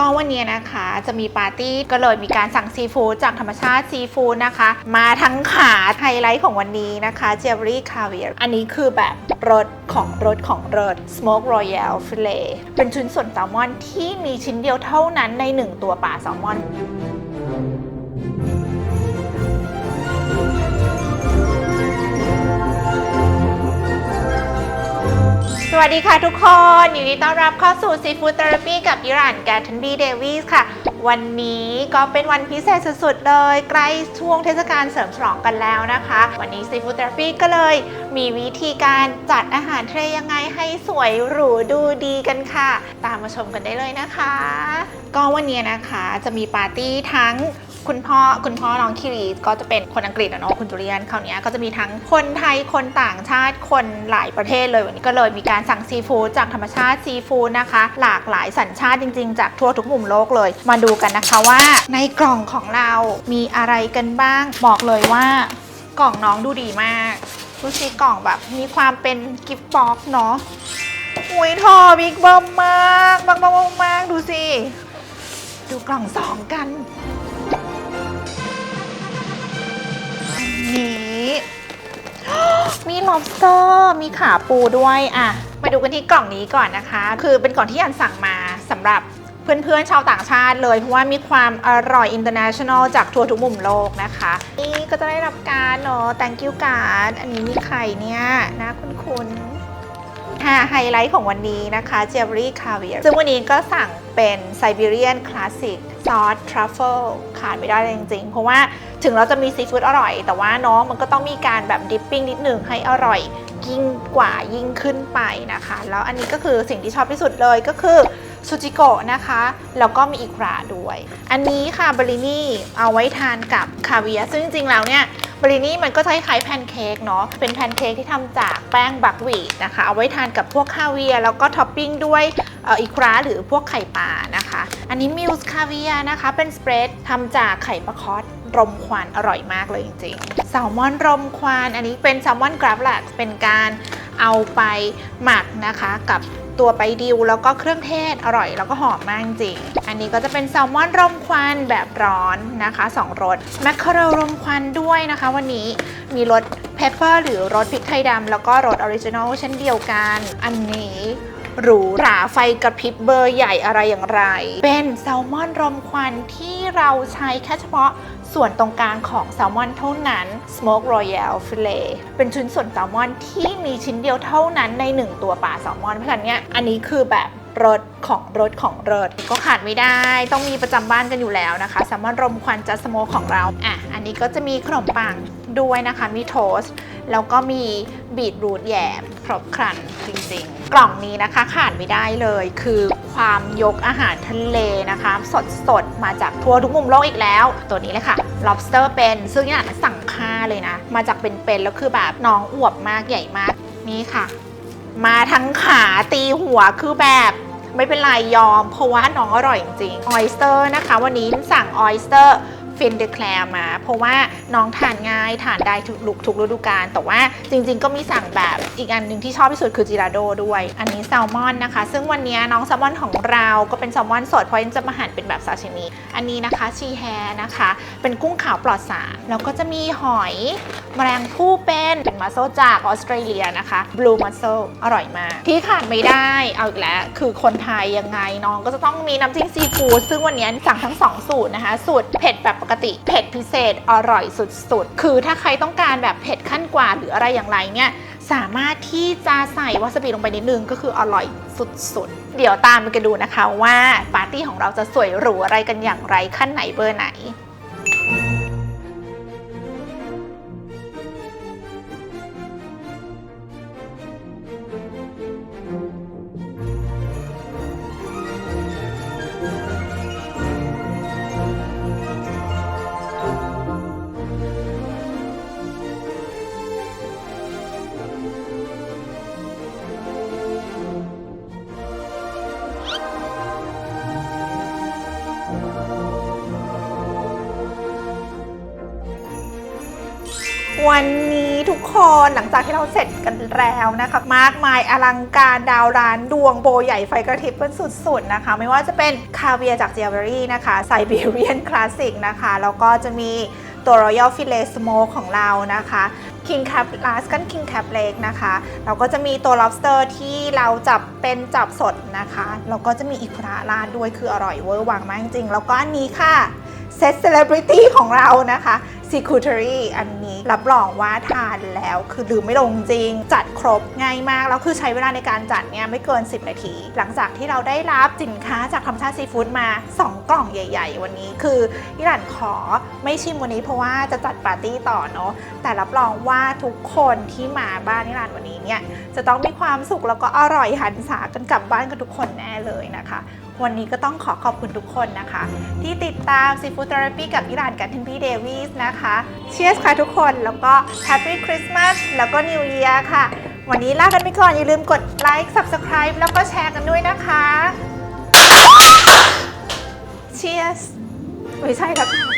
ก็วันนี้นะคะจะมีปาร์ตี้ก็เลยมีการสั่งซีฟู้ดจากธรรมชาติซีฟู้ดนะคะ มาทั้งขาไฮไลท์ของวันนี้นะคะเจลลี่คาเวียร์อันนี้คือแบบรสของรสของรส Smoke Royal Filet เป็นชิ้นส่วนแซลมอนที่มีชิ้นเดียวเท่านั้นใน 1 ตัวปลาแซลมอน วัสดีค่ะทุกคนยินดีต้อนรับเข้าสู่ Seafood Therapy กับยิรันแกทันบีเดวิสค่ะ วันนี้ก็เป็นวันพิเศษสุดๆเลย ใกล้ช่วงเทศกาลเสริมฉลองกันแล้วนะคะ วันนี้ Seafood Therapy ก็เลย มีวิธีการจัดอาหารทะเลยังไงให้สวยหรูดูดีกันค่ะ ตามมาชมกันได้เลยนะคะ ก็วันนี้นะคะจะมีปาร์ตี้ทั้ง คุณพ่อคุณพ่อน้องคิริก็จะเป็นคนอังกฤษอะเนาะคุณจุเลียนคราวนี้ก็จะมีทั้งคนไทยคนต่างชาติคนหลายประเทศเลยวันนี้ก็เลยมีการสั่งซีฟู้ดจากธรรมชาติซีฟู้ดนะคะ หลากหลายสัญชาติจริง ๆ จากทั่วทุกมุมโลกเลย มาดูกันนะคะว่าในกล่องของเรามีอะไรกันบ้าง บอกเลยว่ากล่องน้องดูดีมากดูสิกล่องแบบมีความเป็นกิฟต์บ็อกซ์เนาะอุ้ยทอบิ๊กเบิ้มมากมากมากมากดูสิ ดูกล่องสองกัน มี lobster มีขาปูด้วยอะมาดูกันที่กล่องนี้ก่อนนะคะ คือเป็นกล่องที่ยันสั่งมาสำหรับเพื่อนๆชาวต่างชาติเลย เพราะว่ามีความอร่อย international จากทั่วทุกมุมโลกนะคะ นี่ก็จะได้รับการเนาะ thank you card อันนี้มีไข่เนี่ยนะคุณๆค่ะไฮไลท์ของวันนี้นะคะเจลลี่คาเวียร์ซึ่งวันนี้ก็สั่งเป็นไซบีเรียนคลาสสิกซอสทรัฟเฟิลขาดไม่ได้เลยจริงๆ เพราะว่า ถึงเราจะมีซีฟู้ดอร่อย แต่ว่าเน้องมันก็ต้องมีการแบบดิปปิ้งนิดหนึ่งให้อร่อยยิ่งกว่ายิ่งขึ้นไปนะคะ แล้วอันนี้ก็คือสิ่งที่ชอบที่สุดเลยก็คือซูจิโกะนะคะ แล้วก็มีอีกราด้วย อันนี้ค่ะบรินี่เอาไว้ทานกับคาเวียซึ่งจริงๆแล้วเนี่ยบรินี่มันก็คล้ายๆแพนเค้กเนาะเป็นแพนเค้กที่ทำจากแป้งบักวีดนะคะ เอาไว้ทานกับพวกคาเวียแล้วก็ท็อปปิ้งด้วยอีกราหรือพวกไข่ปลานะคะ อันนี้มิลส์คาเวียนะคะเป็นสเปรดทำจากไข่ปลาคอส รมควันอร่อยมากเลยจริงๆแซลมอนรมควันอันนี้เป็นแซลมอนกราฟแลกเป็นการเอาไปหมักนะคะกับตัวไปดิวแล้วก็เครื่องเทศอร่อยแล้วก็หอมมากจริง อันนี้ก็จะเป็นแซลมอนรมควันแบบร้อนนะคะ2รสแมคเคอเรลรมควันด้วยนะคะ วันนี้มีรสเพปเปอร์หรือรสพริกไทยดำแล้วก็รสออริจินอลเช่นเดียวกัน อันนี้หรูหราไฟกระพริบเบอร์ใหญ่อะไรอย่างไร เป็นแซลมอนรมควันที่เราใช้แค่เฉพาะ ส่วนตรงกลางของแซลมอนเท่านั้น Smoke Royal Filet เป็นชิ้นส่วนแซลมอนที่มีชิ้นเดียวเท่านั้นใน 1 ตัวปลาแซลมอนเพราะฉะนั้นเนี่ยอันนี้คือแบบรสของรสของรสก็ขาดไม่ได้ ต้องมีประจำบ้านกันอยู่แล้วนะคะแซลมอนรมควันจัสโมของเราอะอันนี้ก็จะมีขนมปังด้วยนะคะ มีโทสต์แล้วก็มีบีทรูทแยม ครบครันจริงๆ กล่องนี้นะคะขาดไม่ได้เลยคือความยกอาหารทะเลนะคะ สดสดมาจากทั่วทุกมุมโลกอีกแล้ว ตัวนี้เลยค่ะ lobster เป็นซึ่งนี่นะสั่งค่าเลยนะ มาจากเป็นๆแล้วคือแบบน้องอวบมากใหญ่มากนี่ค่ะ มาทั้งขาตีหัวคือแบบไม่เป็นไรยอม เพราะว่าน้องอร่อยจริงๆออยสเตอร์นะคะ วันนี้สั่งออยสเตอร์ ฟินเด c แคลร์มา เพราะว่าน้องทานง่ายทานได้ทุกลุกทุกฤดูกาลแต่ว่าจริง ๆ ก็มีสั่งแบบอีกอันหนึ่งที่ชอบที่สุดคือจิราโดด้วย อันนี้แซลมอนนะคะ ซึ่งวันนี้น้องแซลมอนของเราก็เป็นแซลมอนสดเพราะยังจะมาหั่นเป็นแบบซาชิมิอันนี้นะคะชีแฮนะคะ เป็นกุ้งขาวปลอดสารแล้วก็จะมีหอยแมลงผู้เป็นเป็นมัสโซจากออสเตรเลียนะคะบลูมัสโซอร่อยมากที่ขาดไม่ได้เอาอีกแล้วคือคนไทยยังไงน้องก็จะต้องมีน้ำจิ้มซีฟู้ดซึ่งวันนี้สั่งทั้ง 2 สูตรนะคะ สูตรเผ็ดแบบปกติ เผ็ดพิเศษอร่อยสุดๆ คือถ้าใครต้องการแบบเผ็ดขั้นกว่าหรืออะไรอย่างไรเนี่ยสามารถที่จะใส่วาซาบิลงไปนิดนึงก็คืออร่อยสุดๆ เดี๋ยวตามไปกันดูนะคะว่าปาร์ตี้ของเราจะสวยหรูอะไรกันอย่างไรขั้นไหนเบอร์ไหน วันนี้ทุกคนหลังจากที่เราเสร็จกันแล้วนะคะมากมายอลังการดาวร้านดวงโบใหญ่ไฟกระพริบกันสุดๆนะคะ ไม่ว่าจะเป็นคาเวียจากเจียเบอรี่นะคะไซบีเรียนคลาสสิกนะคะ แล้วก็จะมีตัว Royal Filet Smoke ของเรานะคะ King Crab Alaskan King Crab Lake นะคะ เราก็จะมีตัว lobster ที่เราจับเป็นจับสดนะคะ แล้วก็จะมีอิคุระราดด้วยคืออร่อยเวอร์วังมากจริงๆแล้วก็อันนี้ค่ะเซตเซเลบริตี้ของเรานะคะ s e c u t e r y อัน รับรองว่าทานแล้วคือลืมไม่ลงจริง จัดครบง่ายมาก แล้วคือใช้เวลาในการจัดเนี่ยไม่เกิน 10 นาที หลังจากที่เราได้รับสินค้าจากธรรมชาติซีฟู้ดมา 2 กล่องใหญ่ ๆ วันนี้คือยิรันขอไม่ชิมวันนี้เพราะว่าจะจัดปาร์ตี้ต่อเนาะแต่รับรองว่าทุกคนที่มาบ้านนิรันดร์วันนี้เนี่ยจะต้องมีความสุขแล้วก็อร่อยหันษากันกลับบ้านกันทุกคนแน่เลยนะคะ วันนี้ก็ต้องขอขอบคุณทุกคนนะคะ ที่ติดตาม Seafood Therapy กับอิรานกับทินพี่เดวิสนะคะเชียร์สค่ะทุกคนแล้วก็ Happy Christmas แล้วก็ New Year ค่ะ วันนี้ลากันไปก่อน อย่าลืมกดไลค์ Subscribe แล้วก็แชร์กันด้วยนะคะ Cheers ไม่ใช่ครับ